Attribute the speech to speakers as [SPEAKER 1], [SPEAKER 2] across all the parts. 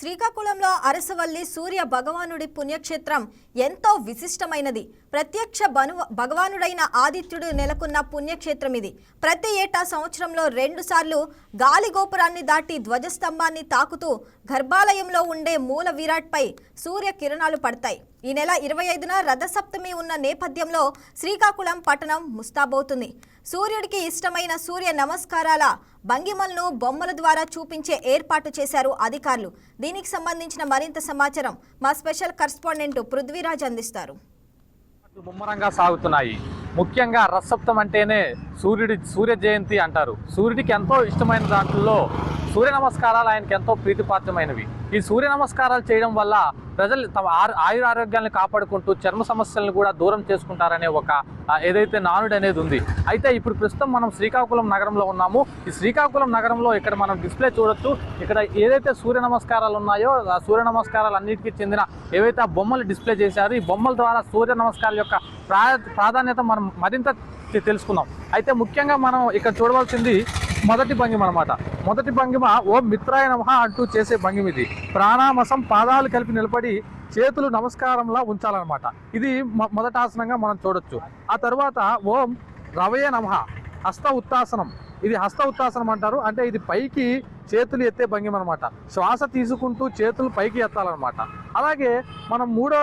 [SPEAKER 1] శ్రీకాకుళంలో అరసవల్లి సూర్య భగవానుడి పుణ్యక్షేత్రం ఎంతో విశిష్టమైనది. ప్రత్యక్ష బను భగవానుడైన ఆదిత్యుడు నెలకొన్న పుణ్యక్షేత్రం ఇది. ప్రతి ఏటా సంవత్సరంలో రెండుసార్లు గాలిగోపురాన్ని గాలి గోపురాన్ని దాటి ధ్వజస్తంభాన్ని తాకుతూ గర్భాలయంలో ఉండే మూల విరాట్పై సూర్య కిరణాలు పడతాయి. ఈ నెల ఇరవై ఐదున రథసప్తమి ఉన్న నేపథ్యంలో శ్రీకాకుళం పట్టణం ముస్తాబవుతుంది. సూర్యుడికి ఇష్టమైన సూర్య నమస్కారాల భంగిమలను బొమ్మల ద్వారా చూపించే ఏర్పాటు చేశారు అధికారులు. దీనికి సంబంధించిన మరింత సమాచారం మా స్పెషల్ కరస్పాండెంట్ పృథ్వీరాజ్ అందిస్తారు.
[SPEAKER 2] ముమ్మరంగా సాగుతున్నాయి. ముఖ్యంగా రథసప్తం అంటేనే సూర్యుడి సూర్య జయంతి అంటారు. సూర్యుడికి ఎంతో ఇష్టమైన దాంట్లో సూర్య నమస్కారాలు ఆయనకి ఎంతో ప్రీతిపాత్రమైనవి. ఈ సూర్య నమస్కారాలు చేయడం వల్ల ప్రజలు తమ ఆరు ఆయుర ఆరోగ్యాలను కాపాడుకుంటూ చర్మ సమస్యలను కూడా దూరం చేసుకుంటారనే ఒక ఏదైతే నానుడు అనేది ఉంది. అయితే ఇప్పుడు ప్రస్తుతం మనం శ్రీకాకుళం నగరంలో ఉన్నాము. ఈ శ్రీకాకుళం నగరంలో ఇక్కడ మనం డిస్ప్లే చూడొచ్చు. ఇక్కడ ఏదైతే సూర్య నమస్కారాలు ఉన్నాయో ఆ సూర్య నమస్కారాలు అన్నిటికీ చెందిన ఏవైతే బొమ్మలు డిస్ప్లే చేశారో ఈ బొమ్మల ద్వారా సూర్య నమస్కారాల యొక్క ప్రా ప్రాధాన్యత మనం మరింత తెలుసుకుందాం. అయితే ముఖ్యంగా మనం ఇక్కడ చూడవలసింది మొదటి భంగిమ అనమాట మొదటి భంగిమ ఓం మిత్రాయ నమః అంటూ చేసే భంగిమ ఇది. ప్రాణామసం పాదాలు కలిపి నిలబడి చేతులు నమస్కారంలా ఉంచాలన్నమాట. ఇది మొదట ఆసనంగా మనం చూడొచ్చు. ఆ తర్వాత ఓం రవయ నమః హస్త ఉత్తాసనం. ఇది హస్త ఉత్తాసనం అంటారు. అంటే ఇది పైకి చేతులు ఎత్తే భంగిమ అనమాట శ్వాస తీసుకుంటూ చేతులు పైకి ఎత్తాలన్నమాట. అలాగే మనం మూడో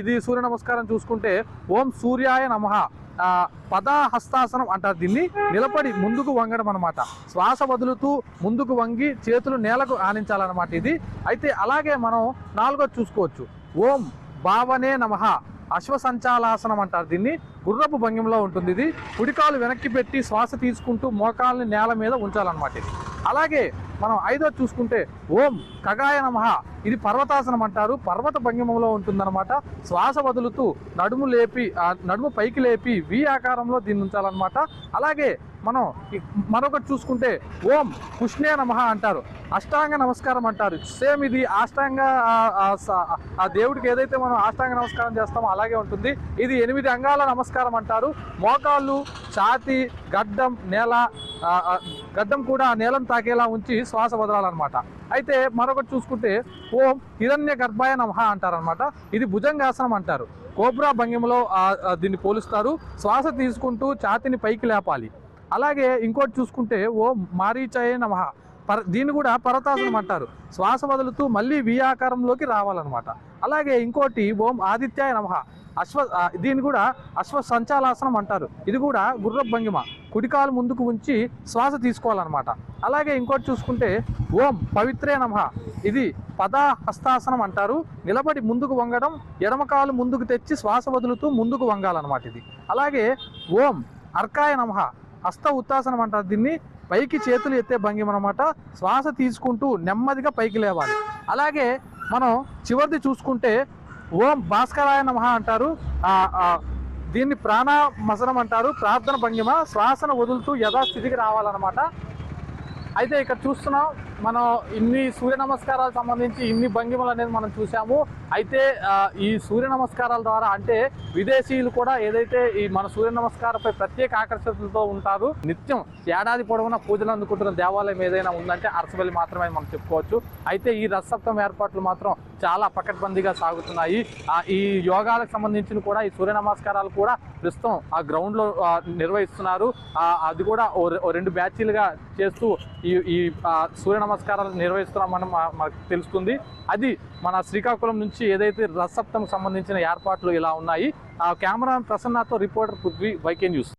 [SPEAKER 2] ఇది సూర్య నమస్కారం చూసుకుంటే ఓం సూర్యాయ నమః పదాహస్తాసనం అంటారు దీన్ని. నిలబడి ముందుకు వంగడం అనమాట శ్వాస వదులుతూ ముందుకు వంగి చేతులు నేలకు ఆనించాలన్నమాట ఇది. అయితే అలాగే మనం నాలుగో చూసుకోవచ్చు. ఓం భావనే నమః. అశ్వసంచాలాసనం అంటారు దీన్ని. గుర్రపు భంగిమలో ఉంటుంది ఇది. కుడికాలు వెనక్కి పెట్టి శ్వాస తీసుకుంటూ మోకాల్ని నేల మీద ఉంచాలన్నమాట ఇది. అలాగే మనం ఐదో చూసుకుంటే ఓం కగాయ నమః. ఇది పర్వతాసనం అంటారు. పర్వత భంగిమంలో ఉంటుందన్నమాట. శ్వాస వదులుతూ నడుము లేపి నడుము పైకి లేపి వి ఆకారంలో దీన్ని ఉంచాలన్నమాట. అలాగే మనం మరొకటి చూసుకుంటే ఓం కృష్ణే నమః అంటారు. అష్టాంగ నమస్కారం అంటారు. సేమ్ ఇది అష్టాంగ ఆ- స- ఆ దేవుడికి ఏదైతే మనం అష్టాంగ నమస్కారం చేస్తామో అలాగే ఉంటుంది. ఇది ఎనిమిది అంగాల నమస్కారం అంటారు. మోకాళ్ళు ఛాతి గడ్డం నేల గడ్డం కూడా నేలను తాకేలా ఉంచి శ్వాస వదలాలన్నమాట. అయితే మరొకటి చూసుకుంటే ఓం హిరణ్య గర్భాయ నమః అంటారనమాట ఇది భుజంగాసనం అంటారు. కోబ్రా భంగిమలో దీన్ని పోలుస్తారు. శ్వాస తీసుకుంటూ ఛాతిని పైకి లేపాలి. అలాగే ఇంకోటి చూసుకుంటే ఓ మారీచయ నమహ పర దీన్ని కూడా పరతాసనం అంటారు. శ్వాస వదులుతూ మళ్ళీ వి ఆకారంలోకి రావాలన్నమాట. అలాగే ఇంకోటి ఓం ఆదిత్యాయ నమః. అశ్వ దీన్ని కూడా అశ్వ సంచాలాసనం అంటారు. ఇది కూడా గుర్ర భంగిమ. కుడికాలు ముందుకు ఉంచి శ్వాస తీసుకోవాలన్నమాట. అలాగే ఇంకోటి చూసుకుంటే ఓం పవిత్రే నమః. ఇది పదా హస్తాసనం అంటారు. నిలబడి ముందుకు వంగడం ఎడమకాలు ముందుకు తెచ్చి శ్వాస వదులుతూ ముందుకు వంగాలన్నమాట ఇది. అలాగే ఓం అర్కాయ నమః. హస్త ఉత్తాసనం అంటారు దీన్ని. పైకి చేతులు ఎత్తే భంగిమ అనమాట శ్వాస తీసుకుంటూ నెమ్మదిగా పైకి లేవాలి. అలాగే మనం చివరిది చూసుకుంటే ఓం భాస్కరాయ నమః అంటారు. దీన్ని ప్రాణ దీన్ని అంటారు. ప్రార్థన భంగిమ శ్వాసను వదులుతూ యథాస్థితికి రావాలన్నమాట. అయితే ఇక్కడ చూస్తున్నాం మనం ఇన్ని సూర్య నమస్కారాలకు సంబంధించి ఇన్ని భంగిమలు అనేది మనం చూసాము అయితే ఈ సూర్య నమస్కారాల ద్వారా అంటే విదేశీయులు కూడా ఏదైతే ఈ మన సూర్య నమస్కారంపై ప్రత్యేక ఆకర్షణలతో ఉంటారు నిత్యం ఏడాది పొడవునా పూజలు అందుకుంటున్న దేవాలయం ఏదైనా ఉందంటే అరసవల్లి మాత్రమే మనం చెప్పుకోవచ్చు. అయితే ఈ రథసప్తం ఏర్పాట్లు మాత్రం చాలా పకడ్బందీగా సాగుతున్నాయి. ఈ యోగాలకు సంబంధించిన కూడా ఈ సూర్య నమస్కారాలు కూడా ప్రస్తుతం ఆ గ్రౌండ్లో నిర్వహిస్తున్నారు. అది కూడా రెండు బ్యాచీలుగా చేస్తూ ఈ ఈ సూర్య నమస్కారాలు నిర్వహిస్తున్నామని మా- మనకు తెలుస్తుంది. అది మన శ్రీకాకుళం నుంచి ఏదైతే రసప్తం సంబంధించిన ఏర్పాట్లు ఇలా ఉన్నాయి ఆ కెమెరా ప్రసన్నతో రిపోర్టర్ పృథ్వీ వైకే న్యూస్.